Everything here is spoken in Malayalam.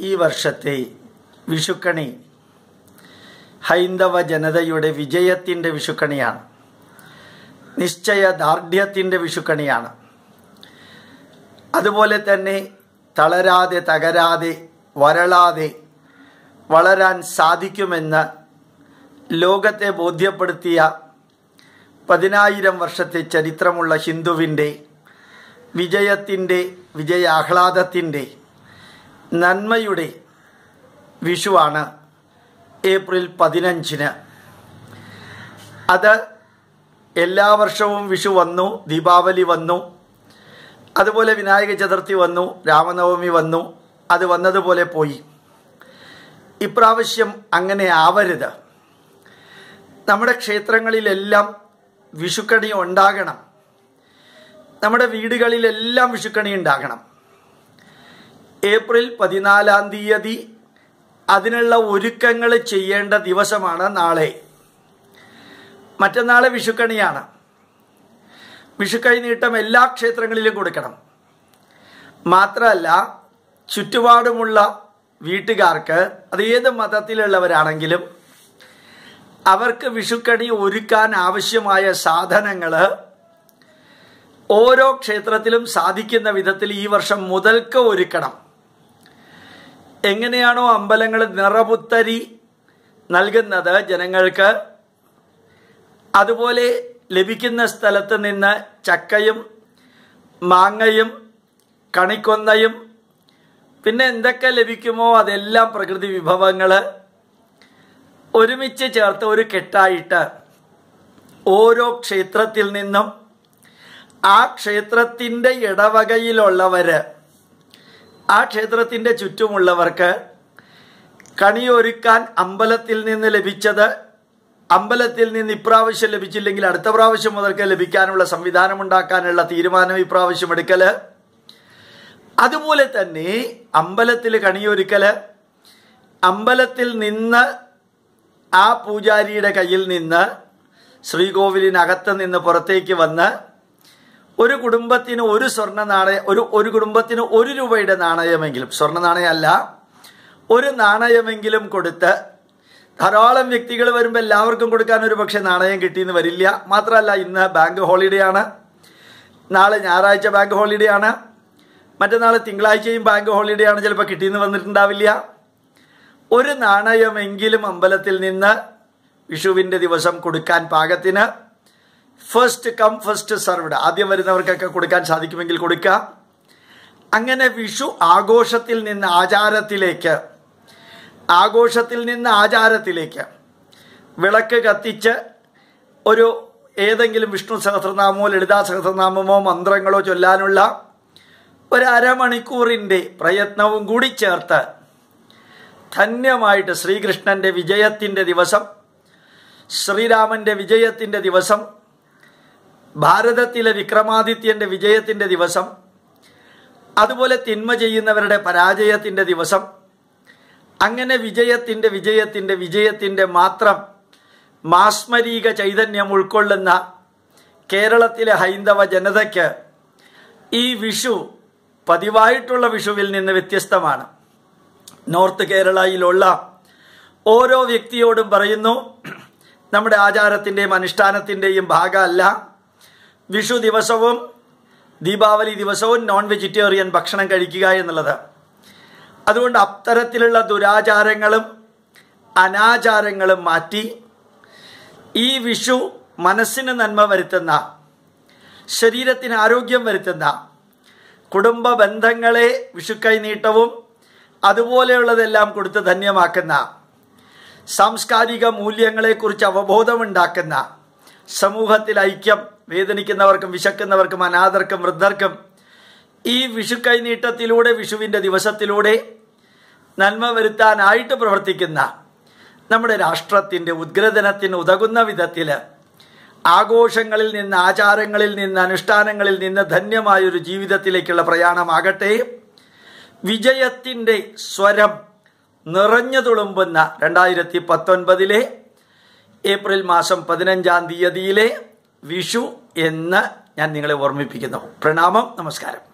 ഈ വർഷത്തെ വിഷുക്കണി ഹൈന്ദവ ജനതയുടെ വിജയത്തിന്റെ വിഷുക്കണിയാണ്. നിശ്ചയ ദാർഢ്യത്തിന്റെ വിഷുക്കണിയാണ്. അതുപോലെ തന്നെ തളരാതെ തകരാതെ വരളാതെ വളരാൻ സാധിക്കുമെന്ന് ലോകത്തെ ബോധ്യപ്പെടുത്തിയ പതിനായിരം വർഷത്തെ ചരിത്രമുള്ള ഹിന്ദുവിന്റെ വിജയത്തിന്റെ വിജയാഹ്ലാദത്തിന്റെ നന്മയുടെ വിഷുവാണ് ഏപ്രിൽ പതിനഞ്ചിന്. അത് എല്ലാ വർഷവും വിഷു വന്നു ദീപാവലി വന്നു അതുപോലെ വിനായക ചതുർത്ഥി വന്നു രാമനവമി വന്നു അത് വന്നതുപോലെ പോയി. ഇപ്രാവശ്യം അങ്ങനെ ആവരുത്. നമ്മുടെ ക്ഷേത്രങ്ങളിലെല്ലാം വിഷുക്കണി ഉണ്ടാകണം. നമ്മുടെ വീടുകളിലെല്ലാം വിഷുക്കണി ഉണ്ടാകണം. ഏപ്രിൽ പതിനാലാം തീയതി അതിനുള്ള ഒരുക്കങ്ങൾ ചെയ്യേണ്ട ദിവസമാണ് നാളെ. മറ്റന്നാളെ വിഷുക്കണിയാണ്. വിഷുക്കൈ നീട്ടം എല്ലാ ക്ഷേത്രങ്ങളിലും കൊടുക്കണം. മാത്രമല്ല ചുറ്റുപാടുമുള്ള വീട്ടുകാർക്ക് അത് ഏത് മതത്തിലുള്ളവരാണെങ്കിലും അവർക്ക് വിഷുക്കണി ഒരുക്കാൻ ആവശ്യമായ സാധനങ്ങൾ ഓരോ ക്ഷേത്രത്തിലും സാധിക്കുന്ന വിധത്തിൽ ഈ വർഷം മുതൽക്ക് ഒരുക്കണം. എങ്ങനെയാണോ അമ്പലങ്ങൾ നിറപുത്തരി നൽകുന്നത് ജനങ്ങൾക്ക്. അതുപോലെ ലഭിക്കുന്ന സ്ഥലത്ത് നിന്ന് ചക്കയും മാങ്ങയും കണിക്കൊന്നയും പിന്നെ എന്തൊക്കെ ലഭിക്കുമോ അതെല്ലാം പ്രകൃതി വിഭവങ്ങൾ ഒരുമിച്ച് ചേർത്ത് ഒരു കെട്ടായിട്ട് ഓരോ ക്ഷേത്രത്തിൽ നിന്നും ആ ക്ഷേത്രത്തിന്റെ ഇടവകയിലുള്ളവർ ആ ക്ഷേത്രത്തിന്റെ ചുറ്റുമുള്ളവർക്ക് കണിയൊരുക്കാൻ അമ്പലത്തിൽ നിന്ന് ലഭിച്ചത് അമ്പലത്തിൽ നിന്ന് ഇപ്രാവശ്യം ലഭിച്ചില്ലെങ്കിൽ അടുത്ത പ്രാവശ്യം മുതൽക്ക് ലഭിക്കാനുള്ള സംവിധാനം ഉണ്ടാക്കാനുള്ള തീരുമാനം ഇപ്രാവശ്യം എടുക്കൽ. അതുപോലെ തന്നെ അമ്പലത്തിൽ കണിയൊരുക്കൽ. അമ്പലത്തിൽ നിന്ന് ആ പൂജാരിയുടെ കയ്യിൽ നിന്ന് ശ്രീകോവിലിനകത്ത് നിന്ന് പുറത്തേക്ക് വന്ന് ഒരു കുടുംബത്തിന് ഒരു സ്വർണ നാണയ ഒരു ഒരു കുടുംബത്തിന് ഒരു രൂപയുടെ നാണയമെങ്കിലും സ്വർണ നാണയമല്ല ഒരു നാണയമെങ്കിലും കൊടുത്ത് ധാരാളം വ്യക്തികൾ വരുമ്പോൾ എല്ലാവർക്കും കൊടുക്കാൻ ഒരു പക്ഷേ നാണയം കിട്ടിയെന്ന് വരില്ല. മാത്രമല്ല ഇന്ന് ബാങ്ക് ഹോളിഡേ ആണ്. നാളെ ഞായറാഴ്ച ബാങ്ക് ഹോളിഡേ ആണ്. മറ്റന്നാൾ തിങ്കളാഴ്ചയും ബാങ്ക് ഹോളിഡേ ആണ്. ചിലപ്പോൾ കിട്ടിയെന്ന് വന്നിട്ടുണ്ടാവില്ല. ഒരു നാണയമെങ്കിലും അമ്പലത്തിൽ നിന്ന് വിഷുവിന്റെ ദിവസം കൊടുക്കാൻ പാകത്തിന് ഫസ്റ്റ് കം ഫസ്റ്റ് സർവ്ഡ് ആദ്യം വരുന്നവർക്കൊക്കെ കൊടുക്കാൻ സാധിക്കുമെങ്കിൽ കൊടുക്കാം. അങ്ങനെ വിഷു ആഘോഷത്തിൽ നിന്ന് ആചാരത്തിലേക്ക് ആഘോഷത്തിൽ നിന്ന് ആചാരത്തിലേക്ക് വിളക്ക് കത്തിച്ച് ഒരു ഏതെങ്കിലും വിഷ്ണു സഹസ്രനാമമോ ലളിതാ സഹസ്രനാമമോ മന്ത്രങ്ങളോ ചൊല്ലാനുള്ള ഒരു അരമണിക്കൂറിന്റെ പ്രയത്നവും കൂടി ചേർത്ത് ധന്യമായിട്ട് ശ്രീകൃഷ്ണന്റെ വിജയത്തിന്റെ ദിവസം ശ്രീരാമന്റെ വിജയത്തിന്റെ ദിവസം ഭാരതത്തിലെ വിക്രമാദിത്യന്റെ വിജയത്തിന്റെ ദിവസം അതുപോലെ തിന്മ ചെയ്യുന്നവരുടെ പരാജയത്തിന്റെ ദിവസം അങ്ങനെ വിജയത്തിന്റെ വിജയത്തിന്റെ വിജയത്തിന്റെ മാത്രം മാസ്മരീക ചൈതന്യം ഉൾക്കൊള്ളുന്ന കേരളത്തിലെ ഹൈന്ദവ ജനതയ്ക്ക് ഈ വിഷു പതിവായിട്ടുള്ള വിഷുവിൽ നിന്ന് വ്യത്യസ്തമാണ്. നോർത്ത് കേരളയിലുള്ള ഓരോ വ്യക്തിയോടും പറയുന്നു നമ്മുടെ ആചാരത്തിന്റെയും അനുഷ്ഠാനത്തിന്റെയും ഭാഗമല്ല വിഷു ദിവസവും ദീപാവലി ദിവസവും നോൺ വെജിറ്റേറിയൻ ഭക്ഷണം കഴിക്കുക എന്നുള്ളത്. അതുകൊണ്ട് അത്തരത്തിലുള്ള ദുരാചാരങ്ങളും അനാചാരങ്ങളും മാറ്റി ഈ വിഷു മനസ്സിന് നന്മ വരുത്തുന്ന ശരീരത്തിന് ആരോഗ്യം വരുത്തുന്ന കുടുംബ ബന്ധങ്ങളെ വിഷുക്കൈ നീട്ടവും അതുപോലെയുള്ളതെല്ലാം കൊടുത്ത് ധന്യമാക്കുന്ന സാംസ്കാരിക മൂല്യങ്ങളെക്കുറിച്ച് അവബോധമുണ്ടാക്കുന്ന സമൂഹത്തിൽ ഐക്യം വേദനിക്കുന്നവർക്കും വിശക്കുന്നവർക്കും അനാഥർക്കും വൃദ്ധർക്കും ഈ വിഷു കൈനീട്ടത്തിലൂടെ വിഷുവിന്റെ ദിവസത്തിലൂടെ നന്മ വരുത്താനായിട്ട് പ്രവർത്തിക്കുന്ന നമ്മുടെ രാഷ്ട്രത്തിന്റെ ഉദ്ഗ്രഥനത്തിന് ഉതകുന്ന വിധത്തിൽ ആഘോഷങ്ങളിൽ നിന്ന് ആചാരങ്ങളിൽ നിന്ന് അനുഷ്ഠാനങ്ങളിൽ നിന്ന് ധന്യമായൊരു ജീവിതത്തിലേക്കുള്ള പ്രയാണമാകട്ടെ. വിജയത്തിന്റെ സ്വരം നിറഞ്ഞു തുളുമ്പുന്ന രണ്ടായിരത്തി പത്തൊൻപതിലെ ഏപ്രിൽ മാസം പതിനഞ്ചാം തീയതിയിലെ വിഷു എന്ന് ഞാൻ നിങ്ങളെ ഓർമ്മിപ്പിക്കുന്നു. പ്രണാമം നമസ്കാരം.